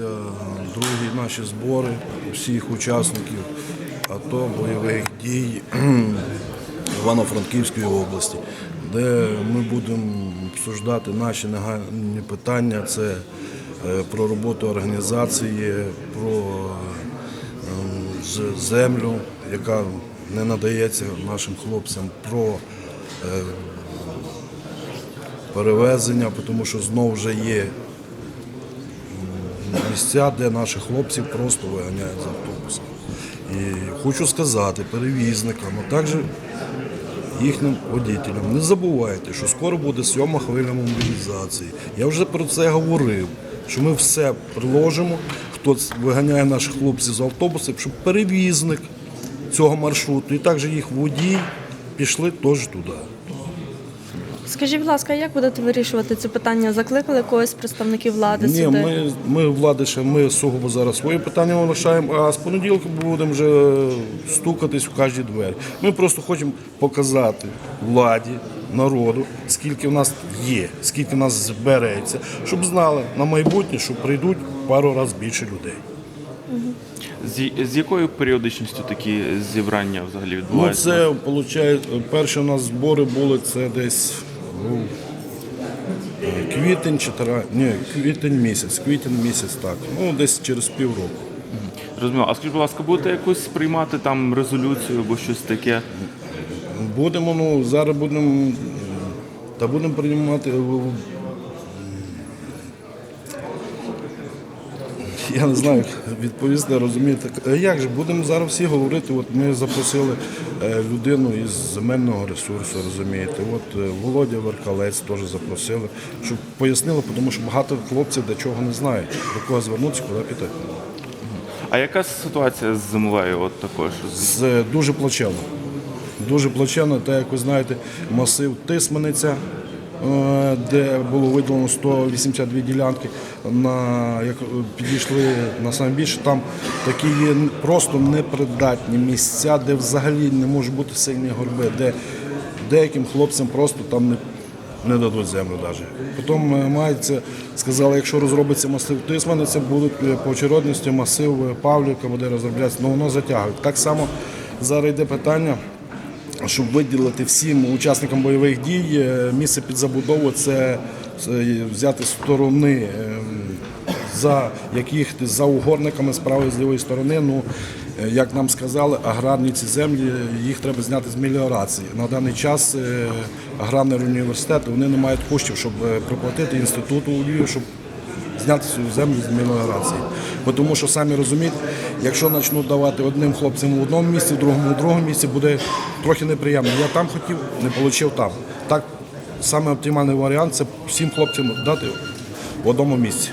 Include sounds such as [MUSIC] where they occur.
Е, Другі наші збори всіх учасників АТО бойових дій [CLEARS THROAT] Івано-Франківської області, де ми будемо обсуждати наші нагальні питання. Це е, про роботу організації, про ем, землю, яка не надається нашим хлопцям, про е, перевезення, тому що знову вже є місця, де наших хлопців просто виганяють з автобуса. І хочу сказати перевізникам, а також їхнім водітелям, не забувайте, що скоро буде сьома хвиля мобілізації. Я вже про це говорив, що ми все приложимо, хто виганяє наших хлопців з автобусів, щоб перевізник цього маршруту і також їх водій пішли теж туди. Скажіть, будь ласка, як будете вирішувати це питання? Закликали когось з представників влади Ні, сюди? ми, ми влади ще ми сугубо зараз свої питання лишаємо, а з понеділка будемо вже стукатись у кожні двері. Ми просто хочемо показати владі, народу, скільки в нас є, скільки в нас збереться, щоб знали на майбутнє, що прийдуть пару разів більше людей. З, з якою періодичністю такі зібрання взагалі Ну, це виходить, перші у нас збори були це десь ну, е, квітень, чи ні, квітень місяць, квітень місяць, так. Ну, десь через півроку. Розумію. А скажіть, будь ласка, будете якусь приймати там резолюцію або щось таке? Будемо, ну, зараз будемо та будемо приймати. Я не знаю, відповісти, розумієте. Як же, будемо зараз всі говорити. От ми запросили е, людину із земельного ресурсу, розумієте. От е, Володя Веркалець теж запросили, щоб пояснили, тому що багато хлопців до чого не знають, до кого звернутися, куди піти. А яка ситуація з землею? От також з е, дуже плачевно. Дуже плачевно, так як ви знаєте, масив Тисмениця, де було виділено 182 ділянки, на, як е, підійшли на саме більше, там такі є просто непридатні місця, де взагалі не можуть бути сильні горби, де деяким хлопцям просто там не не дадуть землю навіть. Потім е, мається, сказали, якщо розробиться масив Тисмани, це будуть е, по очередності масив е, Павлівка буде розроблятися, але воно затягує. Так само зараз йде питання, щоб виділити всім учасникам бойових дій е, місце під забудову, це взяти сторони. е, За яких за угорниками з правої з лівої сторони, ну е, як нам сказали, аграрні ці землі їх треба зняти з меліорації. На даний час аграрний університет вони не мають коштів, щоб проплатити інституту у Львові, щоб зняти цю землю з меліорації. Тому що самі розумієте, якщо почнуть давати одним хлопцям в одному місці, другому в другому місці, буде трохи неприємно. Я там хотів, не отримав там. Так, саме оптимальний варіант це всім хлопцям дати в одному місці.